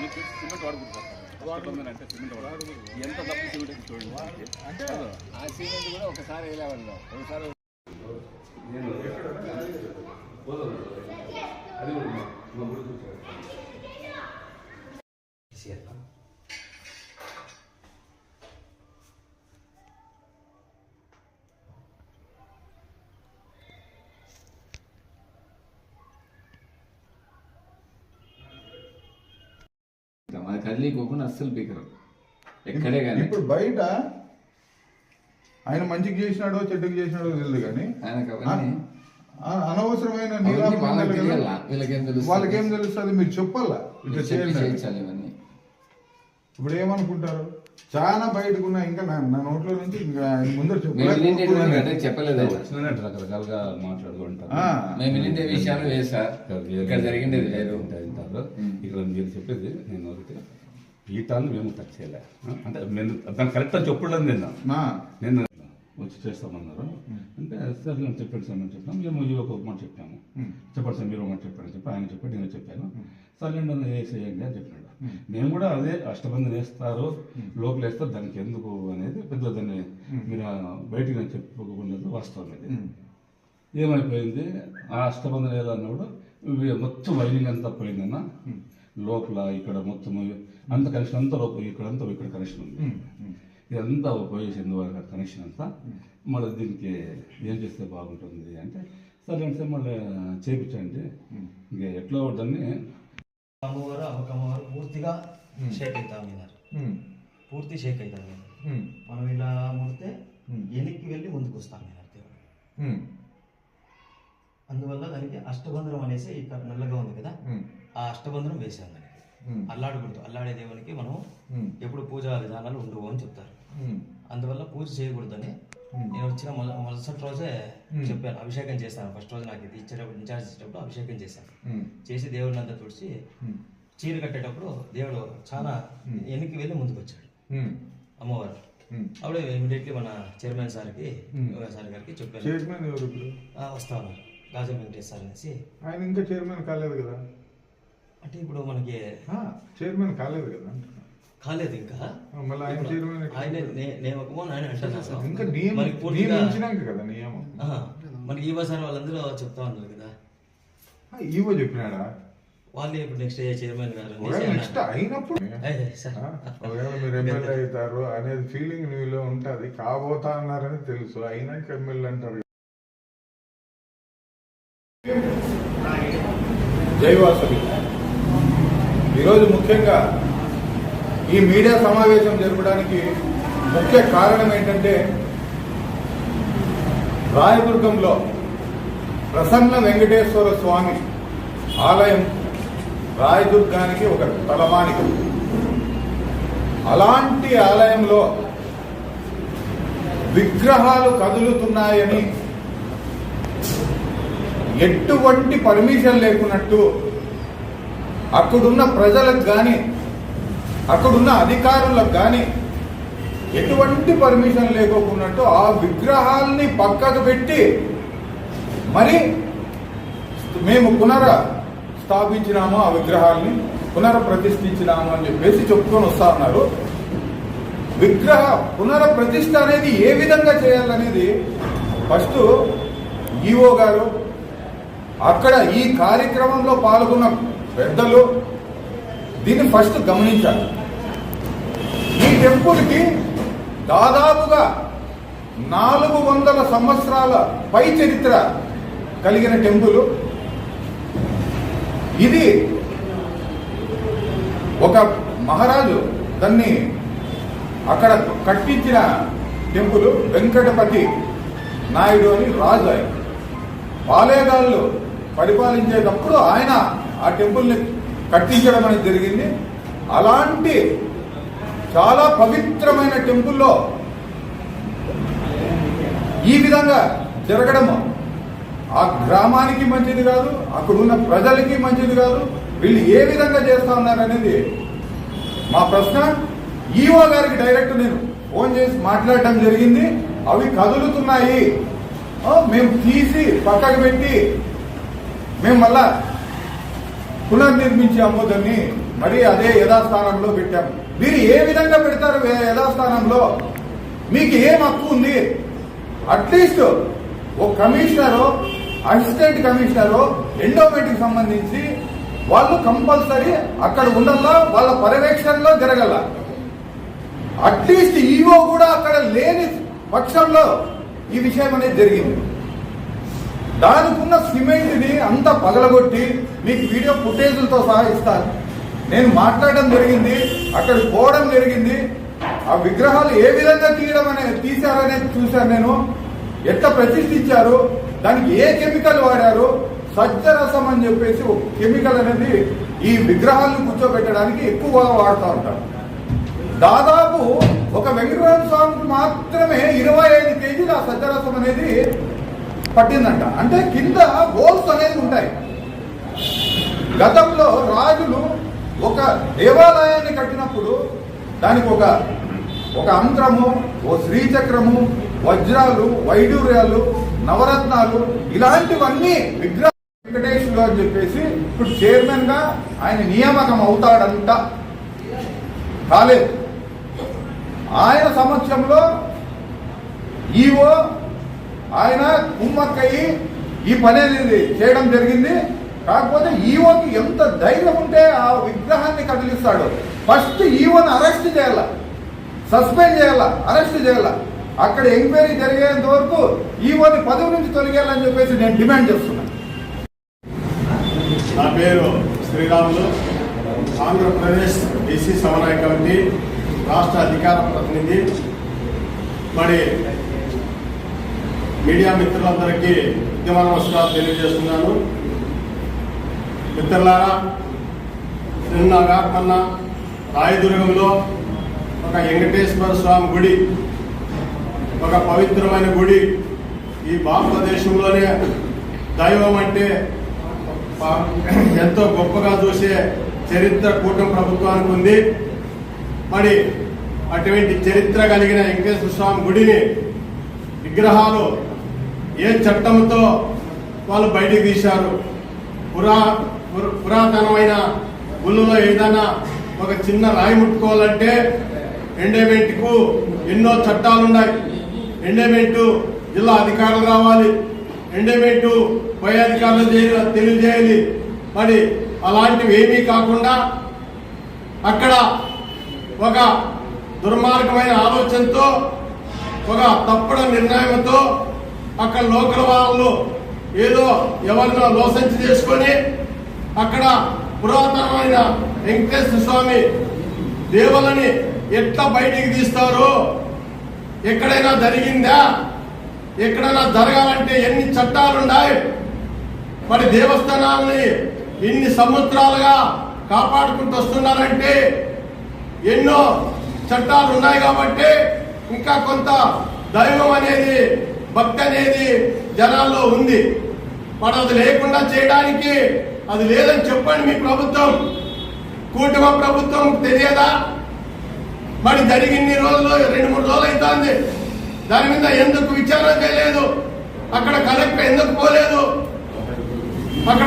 మీకు సిమెంట్ వాడుకుంటారు అంటే సిమెంట్ వాడు ఎంత తప్పు సిమెంట్ చూడండి అంటే ఆ సిమెంట్ కూడా ఒకసారి వేయలేవాళ్ళు ఒకసారి అది కదిలిపోకుండా అస్సలు పీకరు ఎక్కడే కానీ. ఇప్పుడు బయట ఆయన మంచికి చేసినాడో చెడ్డకి చేసినాడో తెలియదు కానీ ఆయనకు అవన్నీ అనవసరమైన వాళ్ళకి తెలుస్తుంది? మీరు చెప్పాలా? ఇట్లా. చేయించాలి ఇవన్నీ. ఇప్పుడు ఏమనుకుంటారు? చాలా బయటకున్నా ఇంకా నా నా నోట్లో నుంచి ఇంకా ముందర చెప్పలేదు. రకరకాలుగా ఆ. మేము విషయాలు వేరు సార్ ఇక్కడ జరిగిండేది వేరు. ఉంటారు ఇక్కడ మీరు చెప్పేది నేను ఒకటి పీఠాన్ని మేము టచ్ చేయలే? అంటే నేను దాన్ని కరెక్ట్ అని చెప్పడం నేను నేను వచ్చి చేస్తామన్నారు. అంటే సరే నేను చెప్పండి సార్ మేము చెప్పాము మేము ఈ ఒక మాట చెప్పాము. చెప్పండి సార్ మీరు ఒక మాట చెప్పండి చెప్పి ఆయన చెప్పాడు నేను చెప్పాను. సరే నన్ను వేసేయండి అని చెప్పినాడు. మేము. కూడా అదే అష్టబంధం వేస్తారు లోపల వేస్తారు దానికి ఎందుకు అనేది పెద్ద దాన్ని మీరు బయటికి నేను చెప్పుకోకుండా వాస్తవం ఇది. ఏమైపోయింది? ఆ అష్టబంధం ఏదో అన్నప్పుడు ఇవి మొత్తం వైరింగ్ అంతా పోయిందన్న. లోపల ఇక్కడ మొత్తం అంత కనెక్షన్ అంతా లోపల ఇక్కడ అంతా ఇక్కడ కనెక్షన్ ఉంది ఇదంతా పోయేసింది వాళ్ళ కనెక్షన్ అంతా. మళ్ళీ దీనికి ఏం చేస్తే బాగుంటుంది అంటే సరే అంటే మళ్ళీ చేయించండి ఇంక ఎట్లా దాన్ని అమ్మవారు అమ్మకమ్మవారు పూర్తిగా షేక్ అవుతా ఉన్నారు పూర్తి షేక్ అవుతా మనం ఇలా ముడితే. వెనక్కి వెళ్ళి ముందుకు వస్తాం దేవుడు అష్టబంధనం అనేసి ఇక్కడ నల్లగా ఉంది కదా ఆ అష్టబంధనం వేసాం దానికి. అల్లాడకూడదు. అల్లాడే దేవునికి మనం ఎప్పుడు పూజా విధానాలు ఉండవు అని చెప్తారు. అందువల్ల పూజ చేయకూడదని. నేను వచ్చిన మొద మొదటి రోజే. చెప్పాను. అభిషేకం చేస్తాను ఫస్ట్ రోజు నాకు ఇది ఇచ్చేటప్పుడు ఇన్ఛార్జ్ ఇచ్చేటప్పుడు అభిషేకం చేశాను. చేసి దేవుడిని అంతా తుడిచి చీర కట్టేటప్పుడు దేవుడు చాలా వెనక్కి వెళ్ళి ముందుకు వచ్చాడు అమ్మవారు. అప్పుడే ఇమీడియట్లీ మన చైర్మన్ సార్కి సార్ గారికి చెప్పాను. చైర్మన్ ఎవరు ఇప్పుడు? "ఆ, వస్తా ఉన్నారు. గాజా సార్ అనేసి. ఆయన ఇంకా చైర్మన్ కాలేదు కదా? అంటే ఇప్పుడు మనకి చైర్మన్ కాలేదు కదా. కాలేదు ఇంకా. మళ్ళీ ఆయన చైర్మన్? ఆయన నియామకము ఆయన ఇంకా మనకి పూర్తిగా కదా నియమం. మనకి ఈవో సార్ వాళ్ళందరూ చెప్తా ఉన్నారు కదా. ఈవో చెప్పినాడా? వాళ్ళే ఇప్పుడు నెక్స్ట్ చైర్మన్ గారు. నెక్స్ట్ అయినప్పుడు ఒకవేళ మీరు ఎమ్మెల్యే అవుతారు అనేది ఫీలింగ్ నీలో ఉంటది. కాబోతా అన్నారని తెలుసు. అయినాక ఎమ్మెల్యే అంటారు. జైవాసవి ఈరోజు ముఖ్యంగా ఈ మీడియా సమావేశం జరపడానికి ముఖ్య కారణం ఏంటంటే రాయదుర్గంలో ప్రసన్న వెంకటేశ్వర స్వామి ఆలయం రాయదుర్గానికి ఒక తలమానిక. అలాంటి ఆలయంలో విగ్రహాలు కదులుతున్నాయని ఎటువంటి పర్మిషన్ లేకున్నట్టు అక్కడున్న ప్రజలకు కానీ అక్కడున్న అధికారులకు కానీ ఎటువంటి పర్మిషన్ లేకోకున్నట్టు ఆ విగ్రహాల్ని పక్కకు పెట్టి మరి మేము పునర స్థాపించినాము ఆ విగ్రహాల్ని పునరప్రతిష్ఠించినాము అని చెప్పేసి చెప్పుకొని వస్తా ఉన్నారు. విగ్రహ పునరప్రతిష్ఠ అనేది ఏ విధంగా చేయాలనేది ఫస్ట్ ఈఓ గారు అక్కడ ఈ కార్యక్రమంలో పాల్గొన్న పెద్దలు దీన్ని ఫస్ట్ గమనించాలి. ఈ టెంపుల్కి దాదాపుగా నాలుగు వందల సంవత్సరాల పై చరిత్ర కలిగిన టెంపుల్. ఇది ఒక మహారాజు దాన్ని అక్కడ కట్టించిన టెంపుల్ వెంకటపతి నాయుడు అని రాజు ఆయన. పాలేగాళ్ళు పరిపాలించేటప్పుడు ఆయన ఆ టెంపుల్ని కట్టించడం అనేది జరిగింది. అలాంటి చాలా పవిత్రమైన టెంపుల్లో ఈ విధంగా జరగడము ఆ గ్రామానికి మంచిది కాదు అక్కడున్న ప్రజలకి మంచిది కాదు వీళ్ళు ఏ విధంగా చేస్తా ఉన్నారనేది మా ప్రశ్న. ఈవో గారికి డైరెక్ట్ నేను ఫోన్ చేసి మాట్లాడటం జరిగింది. అవి కదులుతున్నాయి. మేము తీసి పక్కకు పెట్టి మేము మళ్ళా పునర్నిర్మించాము దాన్ని మరి అదే యథాస్థానంలో పెట్టాము. మీరు ఏ విధంగా పెడతారు యథాస్థానంలో? మీకు ఏం హక్కు ఉంది? అట్లీస్ట్ ఓ కమిషనరు అసిస్టెంట్ కమిషనరు ఎండోమెంట్ సంబంధించి వాళ్ళు కంపల్సరీ అక్కడ ఉండల్లా వాళ్ళ పర్యవేక్షణలో జరగల. అట్లీస్ట్ ఈవో కూడా అక్కడ లేని పక్షంలో ఈ విషయం అనేది జరిగింది. దానికున్న సిమెంట్ని అంతా పగలగొట్టి మీకు వీడియో ఫుటేజ్లతో సహా ఇస్తాను. నేను మాట్లాడడం జరిగింది అక్కడ పోవడం జరిగింది. ఆ విగ్రహాలు ఏ విధంగా తీయడం అనేది తీశారనేది చూశాను నేను. ఎట్లా ప్రతిష్ఠించారు దానికి ఏ కెమికల్ వాడారు సజ్జరసం అని చెప్పేసి ఒక కెమికల్ అనేది ఈ విగ్రహాలను కూర్చోబెట్టడానికి ఎక్కువగా వాడుతూ ఉంటారు. దాదాపు ఒక వెంకటరామ స్వామికి మాత్రమే ఇరవై ఐదు కేజీల ఆ సజ్జరసం అనేది పట్టిందంట. అంటే కింద గోల్స్ అనేది ఉంటాయి. గతంలో రాజులు ఒక దేవాలయాన్ని కట్టినప్పుడు దానికి ఒక ఒక అంత్రము ఓ శ్రీచక్రము వజ్రాలు వైడూర్యాలు నవరత్నాలు ఇలాంటివన్నీ విగ్రహ వెంకటేశ్వరులు అని చెప్పేసి ఇప్పుడు చైర్మన్గా ఆయన నియామకం అవుతాడంట. కాలేదు. ఆయన సమక్షంలో ఈవో ఆయన కుమ్మక్కయ్యి ఈ పని అనేది చేయడం జరిగింది. కాకపోతే ఈవోకి ఎంత ధైర్యం ఉంటే ఆ విగ్రహాన్ని కదిలిస్తాడు. ఫస్ట్ ఈవోని అరెస్ట్ చేయాల. సస్పెండ్ చేయాల. అరెస్ట్ చేయాల. అక్కడ ఎంక్వైరీ జరిగేంత వరకు ఈవోని పదవి నుంచి తొలగేయాలని చెప్పేసి నేను డిమాండ్ చేస్తున్నా. నా పేరు శ్రీరాములు. ఆంధ్రప్రదేశ్ బీసీ సమన్వయ కమిటీ రాష్ట్ర అధికార ప్రతినిధి. మరి మీడియా మిత్రులందరికీ ఉద్యమ నమస్కారం తెలియజేస్తున్నాను. మిత్రులారా నిన్న కాకమన్న రాయదుర్గంలో ఒక వెంకటేశ్వర స్వామి గుడి ఒక పవిత్రమైన గుడి ఈ భారతదేశంలోనే దైవం అంటే ఎంతో గొప్పగా చూసే చరిత్ర కూటమి ప్రభుత్వానికి ఉంది. మరి అటువంటి చరిత్ర కలిగిన వెంకటేశ్వర స్వామి గుడిని విగ్రహాలు ఏ చట్టంతో వాళ్ళు బయటికి తీశారు? పురా పురాతనమైన గుళ్ళలో ఏదైనా ఒక చిన్న రాయి ముట్టుకోవాలంటే ఎండోమెంట్కు ఎన్నో చట్టాలు ఉన్నాయి జిల్లా అధికారులు రావాలి. ఎండోమెంట్ పై అధికారులు తెలియజేయాలి. మరి అలాంటివి ఏమీ కాకుండా అక్కడ ఒక దుర్మార్గమైన ఆలోచనతో ఒక తప్పుడు నిర్ణయంతో అక్కడ లోకల్ వాళ్ళు ఏదో ఎవరినో లోసంచి చేసుకొని అక్కడ పురాతనమైన వెంకటేశ్వర స్వామి దేవులని ఎట్లా బయటికి తీస్తారు ఎక్కడైనా జరిగిందా? ఎక్కడైనా జరగాలంటే ఎన్ని చట్టాలున్నాయి? మరి దేవస్థానాలని ఇన్ని సంవత్సరాలుగా కాపాడుకుంటూ వస్తున్నారంటే ఎన్నో చట్టాలు ఉన్నాయి కాబట్టి ఇంకా కొంత దైవం అనేది భక్తి అనేది జనాల్లో ఉంది. మరి అది లేకుండా చేయడానికి అది లేదని చెప్పండి మీ ప్రభుత్వం. కూటమ ప్రభుత్వం తెలియదా? మరి జరిగిన్ని రోజులు రెండు మూడు రోజులు అవుతుంది దాని మీద ఎందుకు విచారణ చేయలేదు? అక్కడ కలెక్టర్ ఎందుకు పోలేదు? అక్కడ